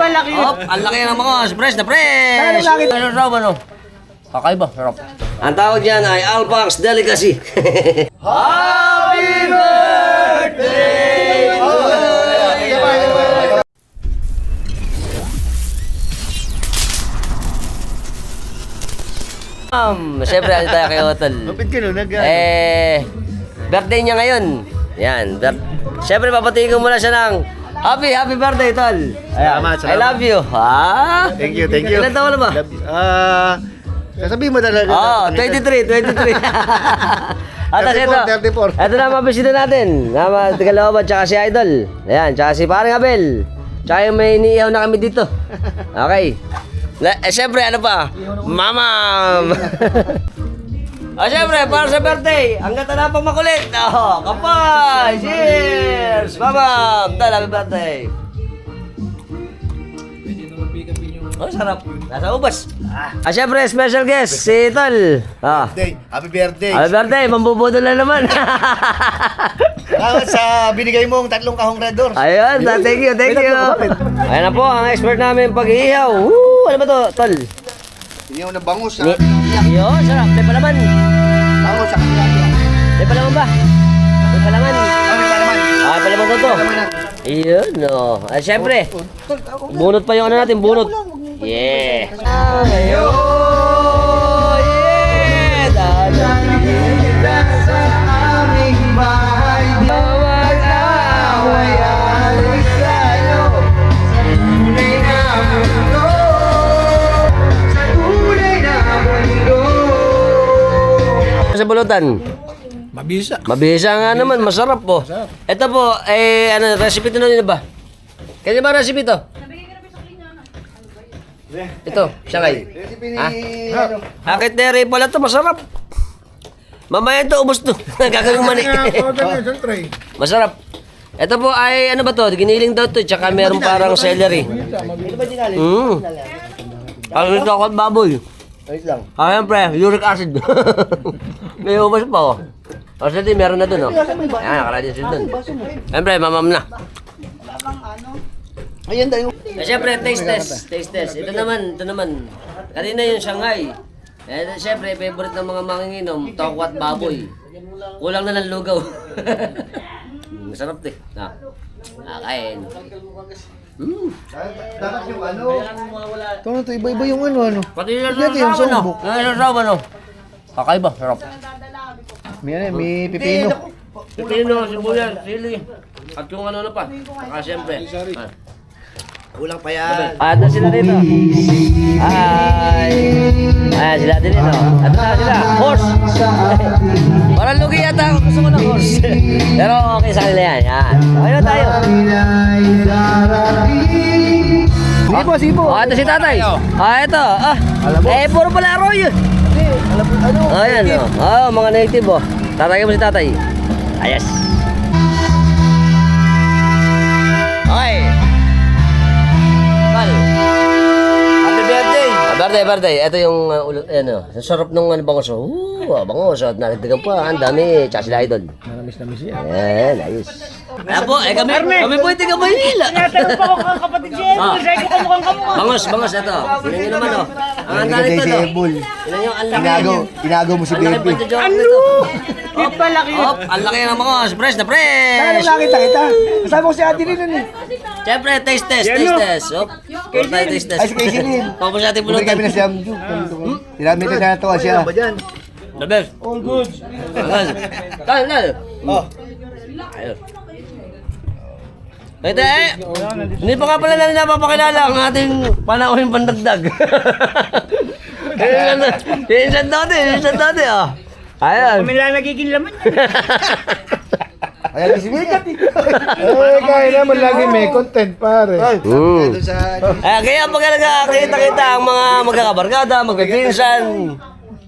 pala cute. Hop, ang laki ng mga fresh na fresh. Ano laki? Ano raw, ano? Kakaiba, sarap. Ang tawag dyan ay Alpax Delicacy. Happy birthday! Um, siyempre, ano tayo kay Hotel? Kapit ka no, nag... Eh, birthday niya ngayon. Yan. Siyempre, papatingin ko muna siya ng Happy, happy birthday, Tol. Salamat, I salamat. love you. Ha? Thank you, thank you. Ilan taon na ba? Ah, sasabihin mo talaga. Oo, 23, 23. At 34, 34. Ito na mga bisita natin. Nama, Tagalooban, tsaka si Idol. Ayan, tsaka si Parang Abel. Tsaka yung may iniihaw na kami dito. Okay. Na, eh, syempre, ano pa? Mamam! Ah, syempre, para sa birthday, ang ganda na pang makulit. Oh, kapay! Cheers! Mamam! Dahil, happy birthday! Oh, sarap. Nasa ubas. Ah, syempre, special guest, si Tol. Ah. Birthday. Happy birthday. Happy birthday, mambubudol na naman. Salamat sa binigay mong tatlong kahong red doors. Ayun, ah, thank you, thank you. Ayan na po, ang expert namin pag-iihaw. Woo! Ano ba to, Tol? Hindi mo na bangus Ni Yun, sarap. May palaman. Bangus sa kanila. May palaman ba? May palaman. Kami pa naman. Ah, may palaman to. Iyon, no. Ah, syempre, bunot pa yung ano natin, bunot. Yeah. Ah, bulutan. Mabisa. Mabisa nga naman, masarap po. Ito po, eh, ano, recipe ito na ba? Kanya ba recipe ito? Ito, siyangay. Recipe ni... Ha? Ano? Akit na rin pala ito, masarap. Mamaya ito, ubos to. Gagawin mani. masarap. Ito po ay, ano ba to? Giniling daw to, tsaka meron parang celery. Mm. Ang ito ako at baboy. Wait lang. Ah, siyempre, uric acid. May ubas pa, oh. O, sige, meron na dun, oh. Ayan, nakalagay din dun. Siyempre, mamam na. Ayan tayo. Eh, siyempre, taste test. Taste test. Ito naman, ito naman. Kanina yung Shanghai. Eh, siyempre, favorite ng mga manginginom, toko at baboy. Kulang na ng lugaw. Masarap, eh. Ah. Kakain. Mm. Dapat yung ano. Ito na to, iba-iba yung ano, ano. Pati yung Ito yung sasawan, no? sumbok. Yung no? Kakaiba, sarap. May ano, may pipino. Pipino, sibuyas, sili. At yung ano na pa. Saka siyempre. Ah. Kulang pa yan. Ah, na sila dito. Hi! Ayan sila dito. Ito na sila. Horse! Parang lugi yata ako. Gusto ko ng horse. Pero okay sa kanila yan. Yan. Okay na tayo. Sipo, sipo. Oh, ito si tatay. Ah, ito. Ah, eh, puro pala aroy. Ano? Oh, yan. Oh, oh mga native. Oh. Tatay mo si tatay. Ayos. Ah, birthday, birthday. Ito yung uh, ulo, ano, ang sarap nung ano, bangos. Oo, uh, bangos. At nakitigan pa, ang dami. Tsaka sila idol. Nanamis na miss yan. Ayan, ayos. Ayan po, eh kami, kami po yung tiga Maynila. Tinatanong pa ako kang kapatid siya. Ah. Sabi ko kamukhang kamukha. Bangos, bangos, ito. Tingnan nyo naman, oh. Ang handa nito, no? Tingnan nyo, ang laki. Tinago, tinago mo si Ang laki baby. nito. Cute pala cute. Ang laki ng mga fresh na fresh. Ano nakita kita? Kasama ko si Ate Rin nun eh. Siyempre, taste test, taste test. Hop, puro tayo taste test. Ay, si Casey Lin. Tapos natin Bumili pulutan. kami na si Amju. Tinamit na natuwa siya. The best. All good. Kaya, kaya. Oh. Ayun. Ito eh, hindi pa nga pala natin napapakilala ang ating panauhin pandagdag. Pinsan dati, pinsan dati ah. Ayun. Kami lang nagiging laman. Ayan si Mikat eh. Ay, kaya naman lagi may content pare. Ay, Mm. doon sa... Ah, kaya pag nakakita-kita ang mga magkakabarkada, magpipinsan,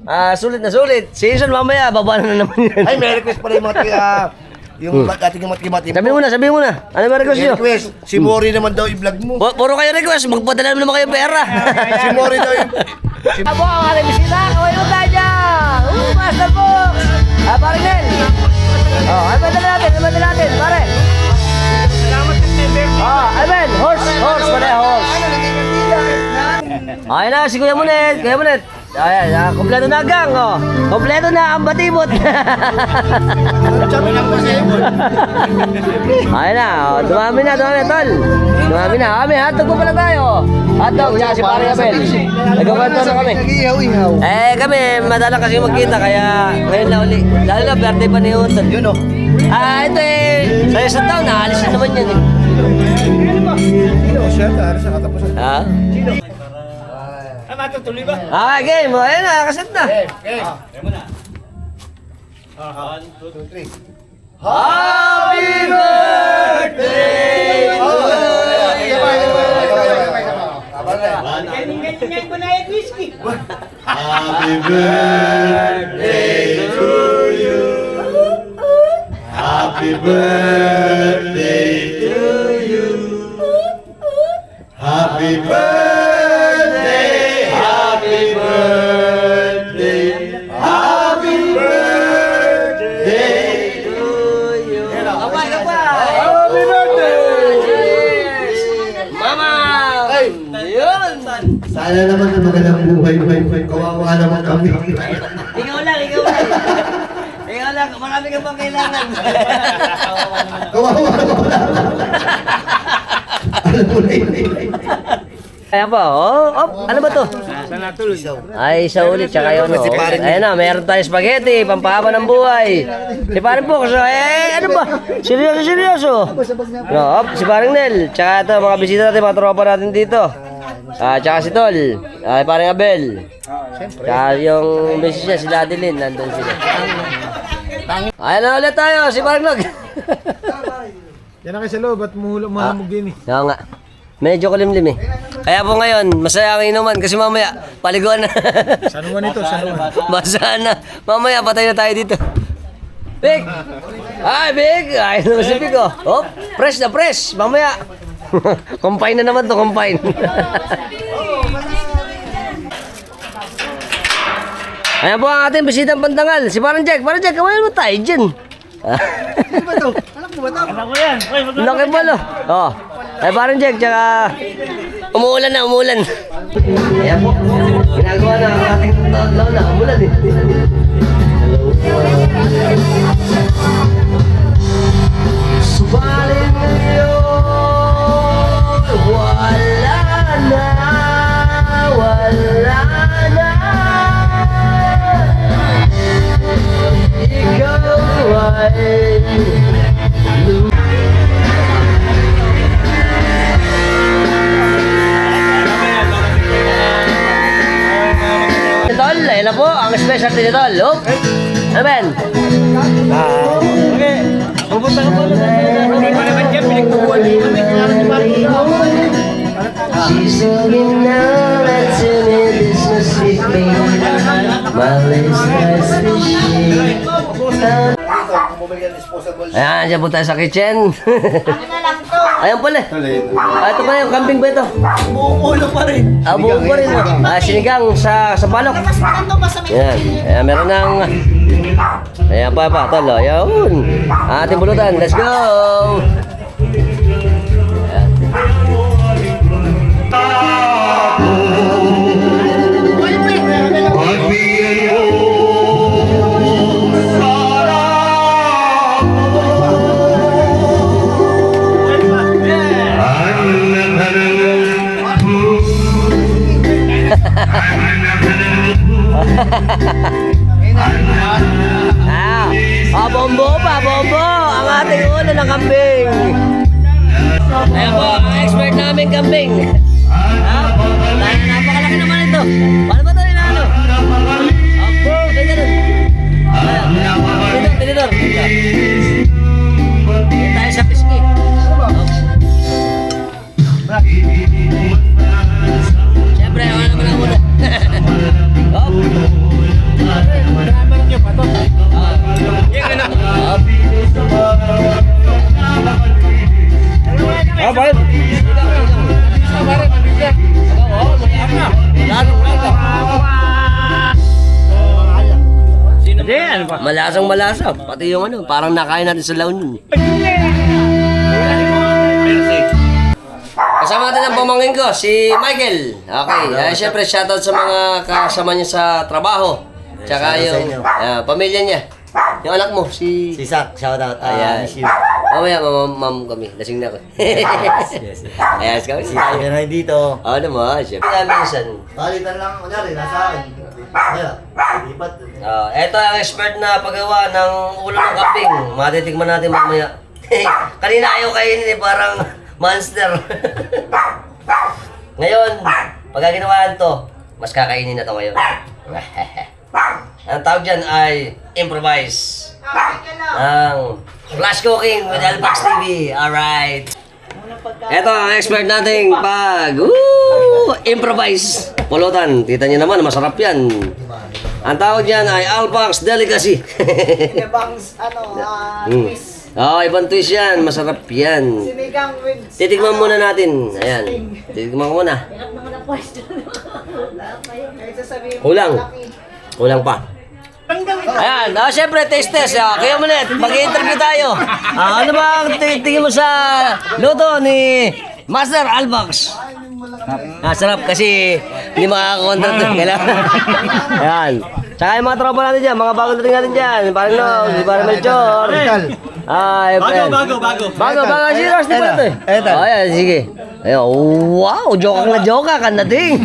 ah, sulit na sulit. Season mamaya, baba na naman yan. Ay, may request pala yung mga tiga... Yung ating mga tiga Sabi mo na, sabi mo na. Ano ba request nyo? Request. Si Mori naman daw i-vlog mo. Pu- Puro kayo request, magpadala naman kayo pera. Si Mori daw yung... Abo ang ating bisita, kaway mo tayo dyan! Uh, Master Box! Ah, pare Nel! Oh, Alvin, dali natin, Alvin, dali natin, pare. Salamat sa tender. Oh, Alvin, horse, horse, pare, horse. Ano, Ayun na, si Kuya Munet, Kuya Munet. Ayan, ah, kompleto na gang, oh. Kompleto na ang batibot. Ayun na, oh. dumami na, dumami na, tol. Dumami na. Kami, hotdog po pala tayo. Hotdog, tsaka si Pare Abel. Nagkakwento na kami. Eh, kami, madalang kasi magkita, kaya ngayon na uli. Lalo na, birthday pa ni Utol. Yun, oh. Ah, ito eh. Sa isang taon, naalis na naman yan, eh. Sino siya? Tara sa katapusan. Ha? Ah, matutuloy ba? Okay, game. Oh, ayun na, kaset na. Happy birthday to you. Ganyan-ganyan ko na yung whiskey. Happy birthday to you. Happy birthday to you. Happy birthday. Sana naman na magandang buhay. Kawawa naman kami. Ikaw lang, ikaw lang. Ikaw lang, marami ka pang kailangan. Kawawa naman. Alam mo na yun. Kaya ba, oh, oh, ano ba to? Saan natuloy? Ay, isa ulit, tsaka yun, oh. Ayan na, meron tayong spaghetti, pampahaba ng buhay. Si Paring Box, oh, eh, ano ba? Seryoso, seryoso. No, op, si Paring Nel, tsaka ito, mga bisita natin, mga tropa natin dito. Ah, tsaka si Tol, ah, Paring Abel. Tsaka yung misis niya, si Ladilin, nandun sila. Ayan na ulit tayo, si Paring Nog. Yan na kayo sa loob at muhulog mahamog din eh. Oo nga. Medyo kulimlim eh. Kaya po ngayon, masaya ang inuman kasi mamaya, paliguan na. San Juan ito, San Juan. Masaya na. Mamaya, patay na tayo dito. Big! Ay, Big! Ay, naman si Big oh. Oh, fresh na fresh. Mamaya. combine na naman to, combine. Ayan po ang ating bisitang pandangal. Si Parang Jack. Parang Jack, kawain mo tayo dyan. Alam ko yan. Uy, mag- Laki palo. Oh. Ay parang Jack, tsaka umuulan na, umuulan. Ayan po. Ginagawa na ang ating lola. Umulan eh. Subalit Ayun na po, ang specialty ni Tol. Oh. Ano Ben? Okay. Pupunta ka pa. Hindi pa naman dyan. Pinagtubuan din kami. Kailangan ni Marco. She's looking now and to me this must be fate. My list has been. Ayan, dyan po tayo sa kitchen. Ayan pala. Ah, ito pala yung kambing ba ito? Ulo pa rin. Ah, buo pa rin. oh. Ah, sinigang sa sa balok. Ayan. Ayan, meron ng... Ayan pa pa, tol. oh. Ayan. Ating bulutan. Let's go! Malasang malasa. Pati yung ano, parang nakain natin sa La Union. Merci. Kasi Kasama natin ang pamangkin ko, si Michael. Okay, uh, syempre shoutout sa mga kasama niya sa trabaho. Tsaka Shoutout sa yung ah, pamilya niya. Yung anak mo, si... Si Sak, shout out. Ah, Ayan. miss you. Mamaya, mamam mam kami. Lasing na ako. yes. Ayan, kami Si tayo. Kuya dito. Oo naman, syempre. Kaya minsan, Palitan lang, kunyari, nasa akin. Kaya, lipat. Ah, eto ang expert na paggawa ng ulo ng kambing. Matitikman natin mamaya. Kanina ayaw kainin eh, parang monster. ngayon, pagka ginawa to, mas kakainin na to ngayon. ang tawag dyan ay improvise. Ang flash cooking with Alpax TV. Alright. Eto ang expert nating pag Woo! improvise. Pulutan. Kita niyo naman, masarap yan. Ang tawag dyan ay Alpax Delicacy. Ibang ano, ah, Hmm. twist. Oh, ibang twist yan. Masarap yan. Sinigang with... Titikman muna natin. Ayan. Titikman ko muna. Kahit sasabihin mo, Kulang. laki. Kulang pa. Ayan, ah, syempre, taste test. Ah, kayo muna, mag-interview tayo. Ah, ano ba ang tingin mo sa luto ni Master Albax? Ah, sarap kasi hindi makakakontra to. Kailangan. Ayan. Tsaka yung mga tropa natin dyan, mga bagong dating natin dyan. Parang Nog, Parang Melchor. Ah, bago, bago, bago. Bago, bago. Si Rusty pala to eh. Eto. Oh, ayan, sige. Ayan, wow, joke na joke ka, kan dating.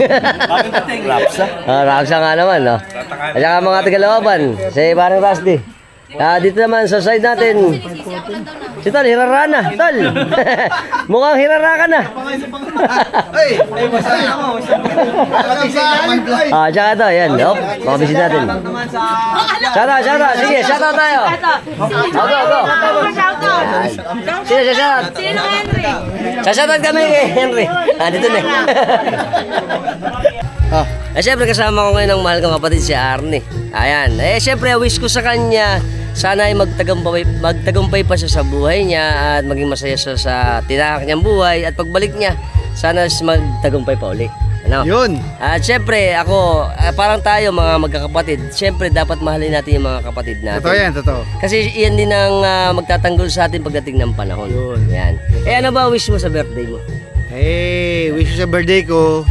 Rapsa. Ah, Rapsa nga naman, no. At saka mga Tagalawaban, si Parang Rusty. Ah, dito naman sa side natin. Si Tol, hirara na. Tol. Mukhang hirara ka na. ah, tsaka ito, yan. Hop, mga bisit natin. Shout out, shout out. Sige, shout out tayo. Go, go, go. Sige, shout out. Sino Henry? Sasatan kami kay Henry. Ah, dito na. oh. Eh, syempre kasama ko ngayon ang mahal kong kapatid si Arnie. Ayan. Eh, syempre, wish ko sa kanya, sana ay magtagumpay, magtagumpay pa siya sa buhay niya at maging masaya siya sa tinahak niyang buhay at pagbalik niya, sana magtagumpay pa uli. Ano? Yun. At syempre, ako, ah, parang tayo mga magkakapatid, syempre dapat mahalin natin yung mga kapatid natin. Totoo yan, totoo. Kasi iyan din ang ah, magtatanggol sa atin pagdating ng panahon. Yun. Yan. Eh ano ba wish mo sa birthday mo? Hey, wish ko sa birthday ko,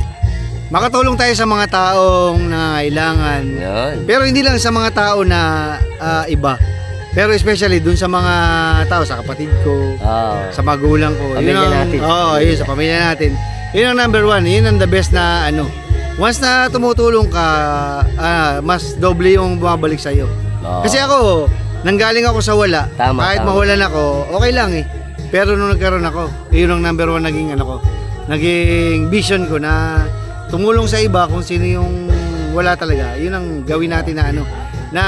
makatulong tayo sa mga taong nangailangan. Yan. Pero hindi lang sa mga tao na ah, iba. Pero especially dun sa mga tao, sa kapatid ko, Oh. sa magulang ko. Pamilya ang, natin. Oo, yun, sa pamilya natin. Yun ang number one. Yun ang the best na ano. Once na tumutulong ka, ah, mas doble yung bumabalik sa'yo. Oo. Kasi ako, nanggaling ako sa wala. Tama, Kahit tama. mawalan ako, okay lang eh. Pero nung nagkaroon ako, yun ang number one naging ano ko. Naging vision ko na tumulong sa iba kung sino yung wala talaga. Yun ang gawin natin na ano. Na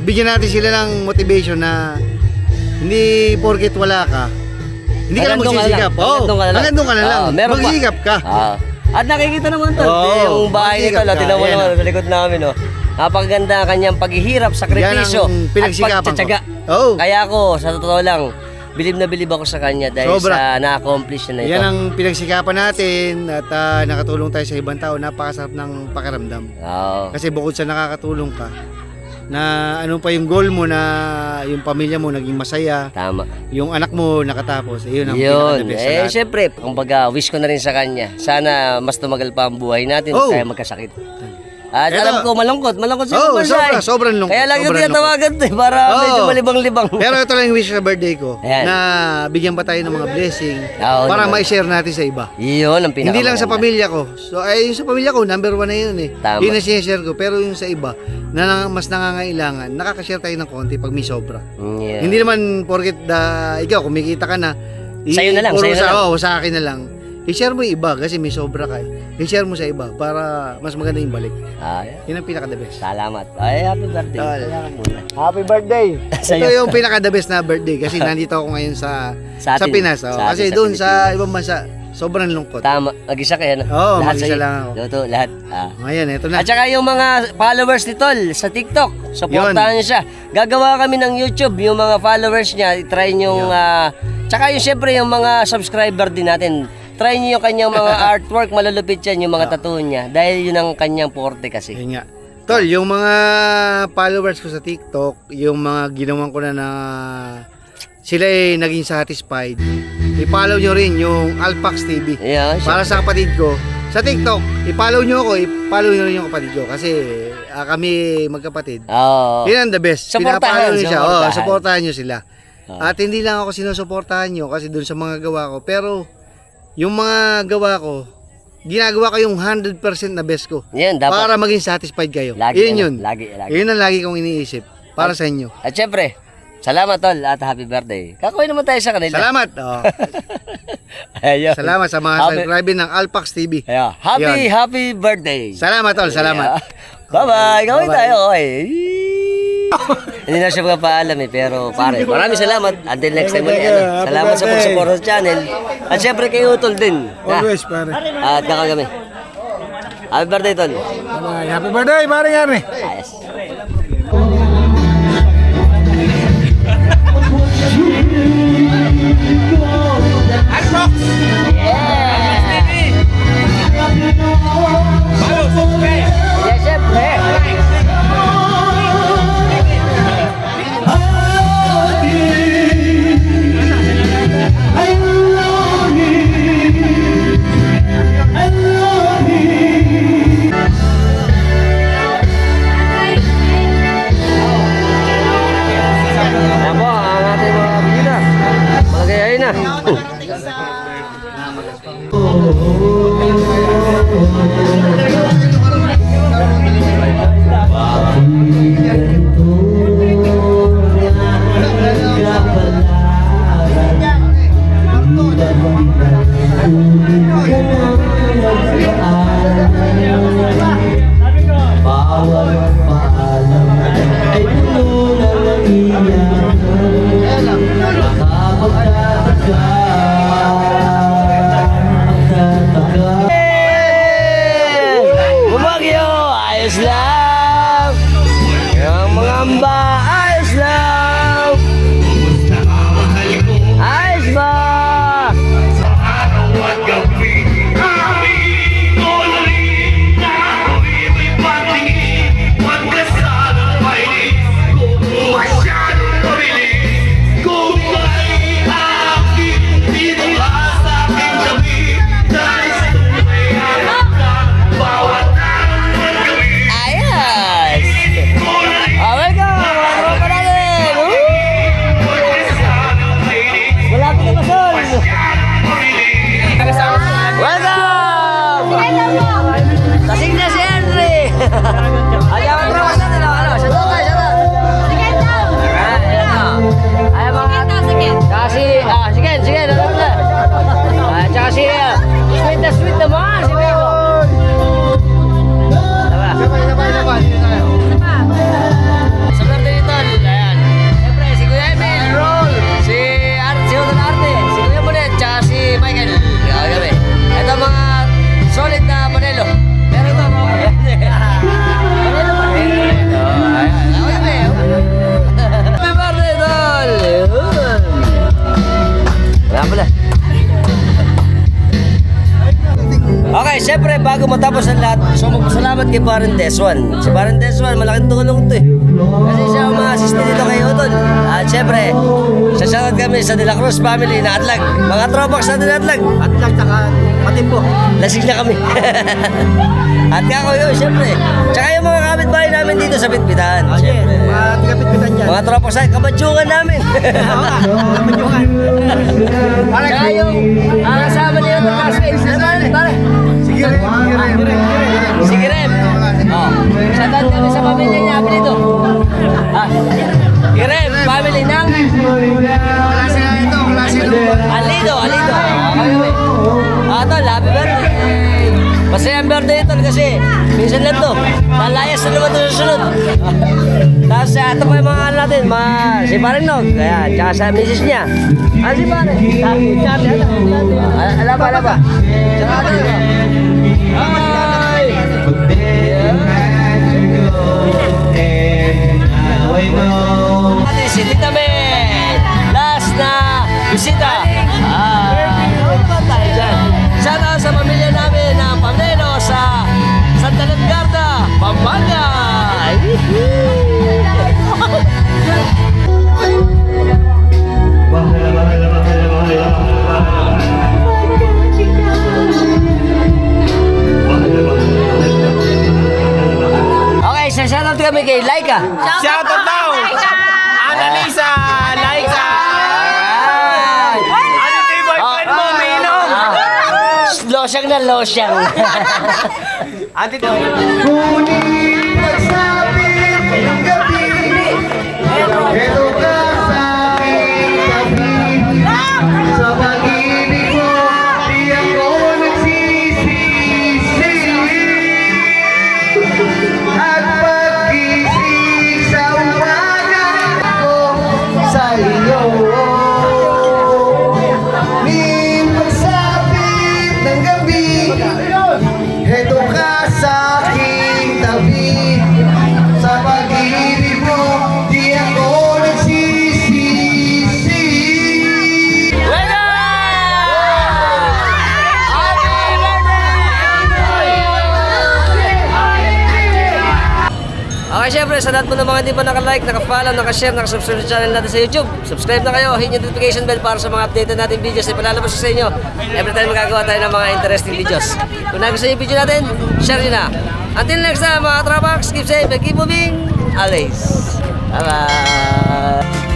bigyan natin sila ng motivation na hindi porket wala ka, hindi ka doon magsisikap. lang. Oo, Hanggang doon ka na lang. ka lang. Ah. Magsisikap ka. Ah. At nakikita naman to, Oo, yung bahay nito, magsikap tinan mo naman ah. sa likod namin, no. Napakaganda ang kanyang paghihirap, sakripisyo, at pagtsatsaga. Oo. Kaya ako, sa totoo lang, bilib na bilib ako sa kanya dahil Sobra. sa na-accomplish niya na ito. Yan ang pinagsikapan natin at ah, nakatulong tayo sa ibang tao. Napakasarap ng pakiramdam. Oo. Kasi bukod sa nakakatulong ka, na ano pa yung goal mo na yung pamilya mo naging masaya, Tama. yung anak mo nakatapos, eh, yun ang Yun. pinaka-the best sa Eh, lahat. syempre, kumbaga, wish ko na rin sa kanya. Sana mas tumagal pa ang buhay natin Oh. kaya magkasakit. At Eto. alam ko, malungkot. Malungkot si Oh, Kuya sobra, sobrang lungkot, Kaya lang yung sobrang tinatawagan eh, para Oh. medyo malibang-libang. Pero ito lang yung wish sa birthday ko, Ayan. na bigyan pa tayo ng mga blessing Oo para naman. ma-share natin sa iba. Yun ang pinaka Hindi lang sa pamilya ko. So, ay, yung sa pamilya ko, number one na yun eh. Tama. Yun na sinishare ko. Pero yung sa iba, na mas nangangailangan, nakakashare tayo ng konti pag may sobra. Yeah. Hindi naman porket da, ikaw, kumikita ka na. Sa'yo na lang, sa'yo na sa, lang. oo, sa akin na lang. I-share mo yung iba kasi may sobra ka eh. I-share mo sa iba para mas maganda yung balik. Ah, Yun ang pinaka-the best. salamat. Ay, happy birthday. Kaya muna. Happy birthday! Ito yung pinaka-the best na birthday kasi nandito ako ngayon sa Sa sa, atin. Pinas. oh. Sa kasi sa doon sa ibang bansa, sobrang lungkot. Tama. Mag-isa kayo, no? Oo, Lahat mag-isa lang ako. Luto, lahat. Ah. Ngayon, ito na. At saka yung mga followers ni Tol sa TikTok, supportahan niyo siya. Gagawa kami ng YouTube, yung mga followers niya, try yung ah, tsaka yung syempre yung mga subscriber din natin. Try niyo yung kanyang mga artwork, malulupit yan yung mga tattoo niya dahil yun ang kanyang forte kasi. Yun nga. Tol, yung mga followers ko sa TikTok, yung mga ginawan ko na na sila ay naging satisfied, i-follow nyo rin yung Alpax TV. Yeah, Para sa kapatid ko, sa TikTok, i-follow nyo ako, i-follow nyo rin yung kapatid ko. Kasi ah, kami magkapatid. Oo. Yun ang the best. Supportahan, Pinapalo nyo siya. Oo, supportahan. supportahan nyo sila. Ah. At hindi lang ako sinusuportahan nyo kasi dun sa mga gawa ko. Pero, yung mga gawa ko, ginagawa ko yung 100% na best ko. Yan, dapat. Para maging satisfied kayo. Lagi yun ano, yun. lagi, lagi. Yun ang lagi kong iniisip. Para sa inyo. At syempre, salamat tol at happy birthday. Kakawin naman tayo sa kanila. Salamat. Oh. Ayun. Salamat sa mga Happy- subscribe ng Alpax TV. Ayun. Happy, Yun. happy birthday. Salamat tol, salamat. Bye-bye. Bye-bye. tayo. Okay. Hindi na siya magpapaalam eh, pero pare, maraming salamat. Until next time ulit. Ano? Salamat sa pag-support sa channel. At syempre kay Utol din. Always, pare. At kakagami. Happy birthday, Tol. Happy birthday, pare Gary. Ayos. Yeah, kay Parent Deswan. Si Parent Deswan, malaking tulong to eh. Kasi siya ang ma-assist dito kay Utol. At syempre, sasyagat kami sa De La Cruz family na Atlag. Mga tropax na din Atlag. Atlag, tsaka matimbo. Lasing na kami. At kako yun, syempre. Tsaka yung mga kapitbahay namin dito sa Pitpitan. Syempre. Mga tigapit-pitan dyan. Mga tropax na, kabadyungan namin. Tsaka yung ang kasama niyo ng? Pare? Sige sige sige. Sige Rem. Oh. Shoutout kami sa pamilya niya, Apelido. Ah. Sige Rem, family ng Klase na ito, klase na. Alido, Alido. Ah, tol, happy birthday. Masaya ang birthday tol kasi minsan lang to. Lalayas na naman to sa sunod. Tapos uh, ito pa yung mga ano natin, mga si Paring Nog, ayan, tsaka sa misis niya. Ah, si Pare. Sabi, sabi, ano, ah, ala ba, ala ba? Tsaka ano, Losyang na losyang. Ate ito. Syempre, sa lahat po ng mga hindi pa nakalike, naka-follow, naka-share, naka-subscribe sa channel natin sa YouTube. Subscribe na kayo, hit yung notification bell para sa mga updated natin videos na ipalalabas ko sa inyo. Every time magagawa tayo ng mga interesting videos. Kung nagustuhan yung video natin, share nyo na. Until next time, mga trapax, keep safe and keep moving. Always. Bye-bye.